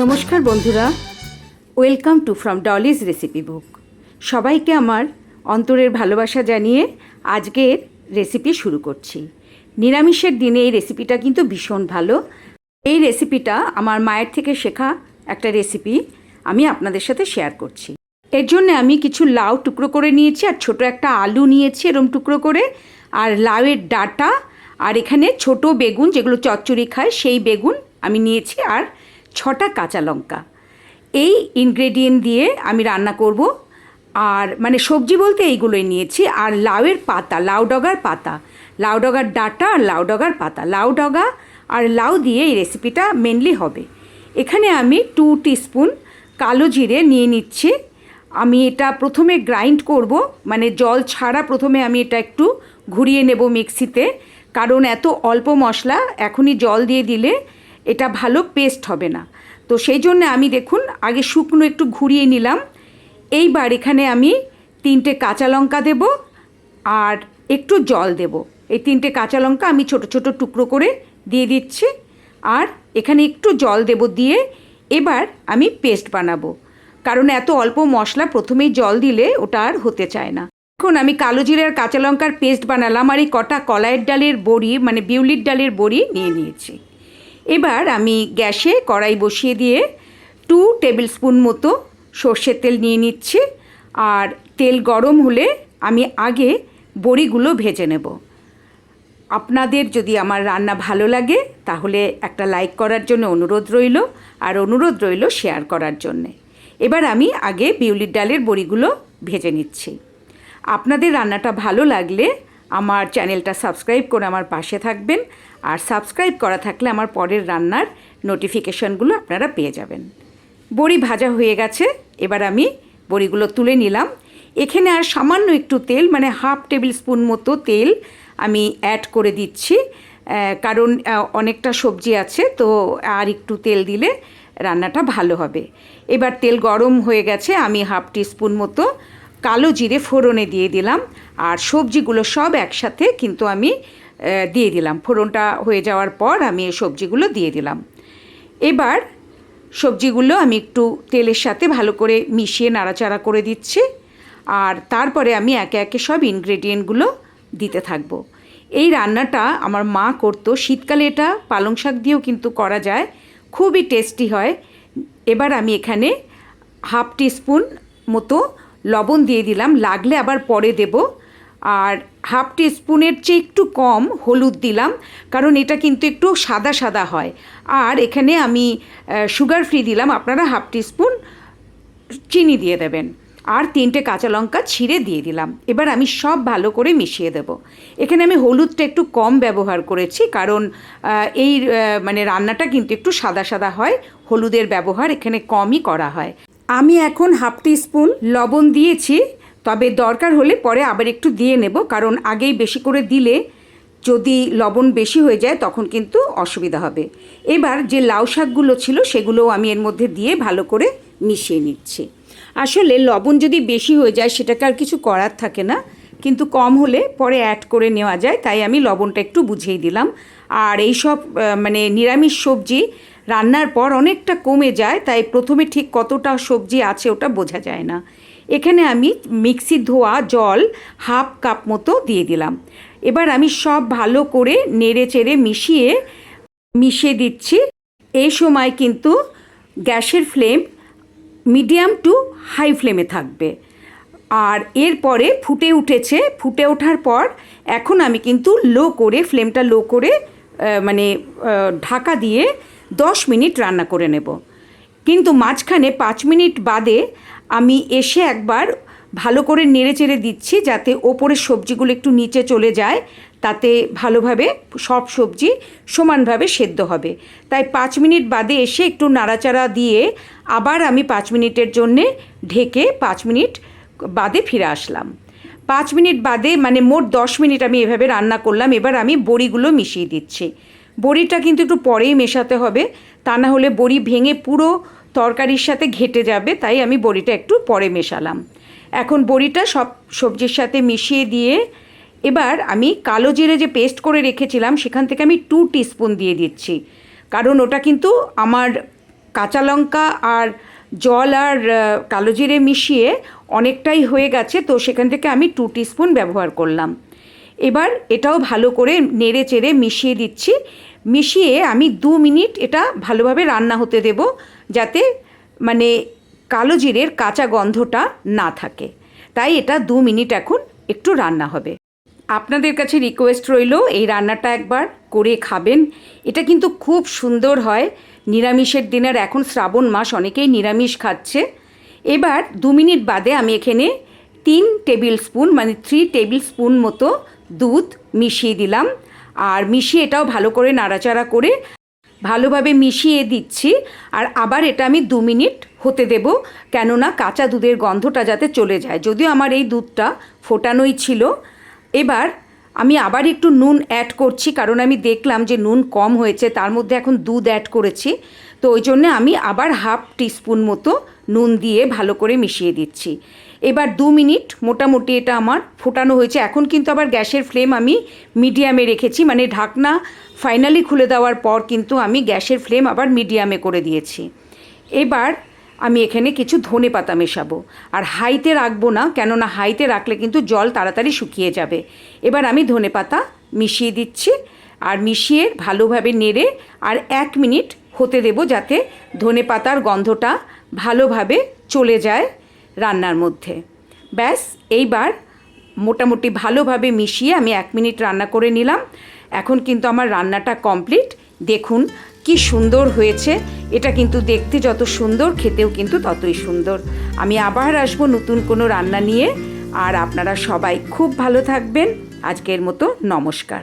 নমস্কার বন্ধুরা। Welcome to from Dolly's recipe book সবাইকে আমার অন্তরের ভালোবাসা জানিয়ে আজকের রেসিপি শুরু করছি। নিরামিষের দিনে এই রেসিপিটা কিন্তু ভীষণ ভালো। এই রেসিপিটা আমার মায়ের থেকে শেখা একটা রেসিপি আমি আপনাদের সাথে শেয়ার করছি। এর জন্য আমি কিছু লাউ টুকরো করে নিয়েছি আর ছোট একটা আলু নিয়েছি এরম টুকরো করে। আর লাউয়ের ডাটা আর এখানে ছোট বেগুন যেগুলো চচ্চড়ি খায় সেই বেগুন আমি নিয়েছি আর ছটা কাঁচা লঙ্কা। এই ইনগ্রেডিয়েন্ট দিয়ে আমি রান্না করব। আর মানে সবজি বলতে এইগুলোই নিয়েছি। আর লাউয়ের পাতা, লাউ ডগার পাতা। লাউ ডগার ডাটা আর লাউ ডগার পাতা। লাউ ডগা আর লাউ দিয়ে এই রেসিপিটা মেনলি হবে। এখানে আমি টু টিস্পুন কালো জিরে নিয়ে নিচ্ছি। আমি এটা প্রথমে গ্রাইন্ড করব। মানে জল ছাড়া প্রথমে আমি এটা একটু ঘুরিয়ে নেব মিক্সিতে কারণ এত অল্প মশলা, এখনই জল দিয়ে দিলে এটা ভালো পেস্ট হবে না। তো সেই জন্য আমি দেখুন, আগে শুকনো একটু ঘুরিয়ে নিলাম। এইবার এখানে আমি তিনটে কাঁচা লঙ্কা দেব আর একটু জল দেব। এই তিনটে কাঁচা লঙ্কা আমি ছোট ছোট টুকরো করে দিয়ে দিচ্ছি আর এখানে একটু জল দেব দিয়ে এবার আমি পেস্ট বানাবো। কারণ এত অল্প মশলা প্রথমেই জল দিলে ওটা আর হতে চায় না। এখন আমি কালো জিরে আর কাঁচা লঙ্কার পেস্ট বানালাম আর এই কটা কলাইয়ের ডালের বড়ি মানে বিউলির ডালের বড়ি নিয়ে নিয়েছি। এবার আমি গ্যাসে কড়াই বসিয়ে দিয়ে টু টেবিল স্পুন মতো সর্ষের তেল নিয়ে নিচ্ছি। আর তেল গরম হলে আমি আগে বড়িগুলো ভেজে নেব। আপনাদের যদি আমার রান্না ভালো লাগে, তাহলে একটা লাইক করার জন্য অনুরোধ রইল আর অনুরোধ রইল শেয়ার করার জন্যে। এবার আমি আগে বিউলির ডালের বড়িগুলো ভেজে নিচ্ছি। আপনাদের রান্নাটা ভালো লাগলে আমার চ্যানেলটা সাবস্ক্রাইব করে আমার পাশে থাকবেন আর সাবস্ক্রাইব করা থাকলে আমার পরের রান্নার নোটিফিকেশনগুলো আপনারা পেয়ে যাবেন। বড়ি ভাজা হয়ে গেছে, এবার আমি বড়িগুলো তুলে নিলাম। এখানে আর সামান্য একটু তেল মানে হাফ টেবিল স্পুন মতো তেল আমি অ্যাড করে দিচ্ছি কারণ অনেকটা সবজি আছে, তো আর একটু তেল দিলে রান্নাটা ভালো হবে। এবার তেল গরম হয়ে গেছে, আমি হাফ টিস্পুন মতো কালো জিরে ফোড়নে দিয়ে দিলাম আর সবজিগুলো সব একসাথে কিন্তু আমি দিয়ে দিলাম। ফোড়নটা হয়ে যাওয়ার পর আমি এই সবজিগুলো দিয়ে দিলাম। এবার সবজিগুলো আমি একটু তেলের সাথে ভালো করে মিশিয়ে নাড়াচাড়া করে দিচ্ছি আর তারপরে আমি একে একে সব ইনগ্রেডিয়েন্টগুলো দিতে থাকব। এই রান্নাটা আমার মা করতো। শীতকালে এটা পালং শাক দিয়েও কিন্তু করা যায়। খুবই টেস্টি হয়। এবার আমি এখানে হাফ টিস্পুন মতো লবণ দিয়ে দিলাম, লাগলে আবার পরে দেব। আর হাফ টি স্পুনের চেয়ে একটু কম হলুদ দিলাম, কারণ এটা কিন্তু একটু সাদা সাদা হয়। আর এখানে আমি সুগার ফ্রি দিলাম, আপনারা হাফ টিস্পুন চিনি দিয়ে দেবেন। আর তিনটে কাঁচা লঙ্কা ছিঁড়ে দিয়ে দিলাম। এবার আমি সব ভালো করে মিশিয়ে দেব। এখানে আমি হলুদটা একটু কম ব্যবহার করেছি, কারণ এই মানে রান্নাটা কিন্তু একটু সাদা সাদা হয়, হলুদের ব্যবহার এখানে কমই করা হয়। আমি এখন হাফ টি স্পুন লবণ দিয়েছি, তবে দরকার হলে পরে আবার একটু দিয়ে নেব, কারণ আগেই বেশি করে দিলে যদি লবণ বেশি হয়ে যায় তখন কিন্তু অসুবিধা হবে। এবার যে লাউ শাকগুলো ছিল সেগুলোও আমি এর মধ্যে দিয়ে ভালো করে মিশিয়ে নিচ্ছি। আসলে লবণ যদি বেশি হয়ে যায় সেটাকে আর কিছু করার থাকে না, কিন্তু কম হলে পরে অ্যাড করে নেওয়া যায়, তাই আমি লবণটা একটু বুঝিয়ে দিলাম। আর এই সব মানে নিরামিষ সবজি রান্নার পর অনেকটা কমে যায়, তাই প্রথমে ঠিক কতটা সবজি আছে ওটা বোঝা যায় না। এখানে আমি মিক্সি ধোয়া জল হাফ কাপ মতো দিয়ে দিলাম। এবার আমি সব ভালো করে নেড়ে চেড়ে মিশিয়ে মিশিয়ে দিচ্ছি। এই সময় কিন্তু গ্যাসের ফ্লেম মিডিয়াম টু হাই ফ্লেমে থাকবে। আর এরপরে ফুটে উঠেছে, ফুটে ওঠার পর এখন আমি কিন্তু লো করে, ফ্লেমটা লো করে মানে ঢাকা দিয়ে দশ মিনিট রান্না করে নেব। কিন্তু মাঝখানে পাঁচ মিনিট বাদে আমি এসে একবার ভালো করে নেড়ে চেড়ে দিচ্ছি যাতে ওপরের সবজিগুলো একটু নিচে চলে যায়, তাতে ভালোভাবে সব সবজি সমানভাবে সেদ্ধ হবে। তাই পাঁচ মিনিট বাদে এসে একটু নাড়াচাড়া দিয়ে আবার আমি পাঁচ মিনিটের জন্যে ঢেকে পাঁচ মিনিট বাদে ফিরে আসলাম। পাঁচ মিনিট বাদে মানে মোট দশ মিনিট আমি এভাবে রান্না করলাম। এবার আমি বড়িগুলো মিশিয়ে দিচ্ছি। বড়িটা কিন্তু একটু পরেই মেশাতে হবে। তা না হলে বড়ি ভেঙে পুরো তরকারির সাথে ঘেটে যাবে, তাই আমি বড়িটা একটু পরে মেশালাম। এখন বড়িটা সব সবজির সাথে মিশিয়ে দিয়ে এবার আমি কালো জিরে যে পেস্ট করে রেখেছিলাম, সেখান থেকে আমি টু টিস্পুন দিয়ে দিচ্ছি। কারণ ওটা কিন্তু আমার কাঁচা লঙ্কা আর জল আর কালো জিরে মিশিয়ে অনেকটাই হয়ে গেছে, তো সেখান থেকে আমি টু স্পুন ব্যবহার করলাম। এবার এটাও ভালো করে নেড়ে চেড়ে মিশিয়ে দিচ্ছি। মিশিয়ে আমি দু মিনিট এটা ভালোভাবে রান্না হতে দেব যাতে মানে কালো জিরের কাঁচা গন্ধটা না থাকে। তাই এটা দু মিনিট এখন একটু রান্না হবে। আপনাদের কাছে রিকোয়েস্ট রইল এই রান্নাটা একবার করে খাবেন। এটা কিন্তু খুব সুন্দর হয়। নিরামিষের দিনের এখন শ্রাবণ মাস, অনেকেই নিরামিষ খাচ্ছে। এবার দু মিনিট বাদে আমি এখানে তিন টেবিল স্পুন মানে থ্রি টেবিল স্পুন মতো দুধ মিশিয়ে দিলাম। আর মিশিয়ে এটাও ভালো করে নাড়াচাড়া করে ভালোভাবে মিশিয়ে দিচ্ছি। আর আবার এটা আমি দু মিনিট হতে দেব, কেননা কাঁচা দুধের গন্ধটা যাতে চলে যায়। যদিও আমার এই দুধটা ফোটানোই ছিল। এবার আমি আবার একটু নুন অ্যাড করছি, কারণ আমি দেখলাম যে নুন কম হয়েছে, তার মধ্যে এখন দুধ অ্যাড করেছি। তো ওই জন্যে আমি আবার হাফ টিস্পুন মতো নুন দিয়ে ভালো করে মিশিয়ে দিচ্ছি। এবার দু মিনিট মোটামুটি এটা আমার ফোটানো হয়েছে। এখন কিন্তু আবার গ্যাসের ফ্লেম আমি মিডিয়ামে রেখেছি। মানে ঢাকনা ফাইনালি খুলে দেওয়ার পর কিন্তু আমি গ্যাসের ফ্লেম আবার মিডিয়ামে করে দিয়েছি। এবার আমি এখানে কিছু ধনে পাতা মেশাবো। আর হাইতে রাখব না, কেননা হাইতে রাখলে কিন্তু জল তাড়াতাড়ি শুকিয়ে যাবে। এবার আমি ধনে পাতা মিশিয়ে দিচ্ছি। আর মিশিয়ে ভালোভাবে নেড়ে আর এক মিনিট হতে দেব যাতে ধনে পাতার গন্ধটা ভালোভাবে চলে যায় রান্নার মধ্যে। ব্যাস, এইবার মোটামুটি ভালোভাবে মিশিয়ে আমি এক মিনিট রান্না করে নিলাম। এখন কিন্তু আমার রান্নাটা কমপ্লিট। দেখুন কি সুন্দর হয়েছে। এটা কিন্তু দেখতে যত সুন্দর, খেতেও কিন্তু ততই সুন্দর। আমি আবার আসব নতুন কোনো রান্না নিয়ে। আর আপনারা সবাই খুব ভালো থাকবেন। আজকের মতো নমস্কার।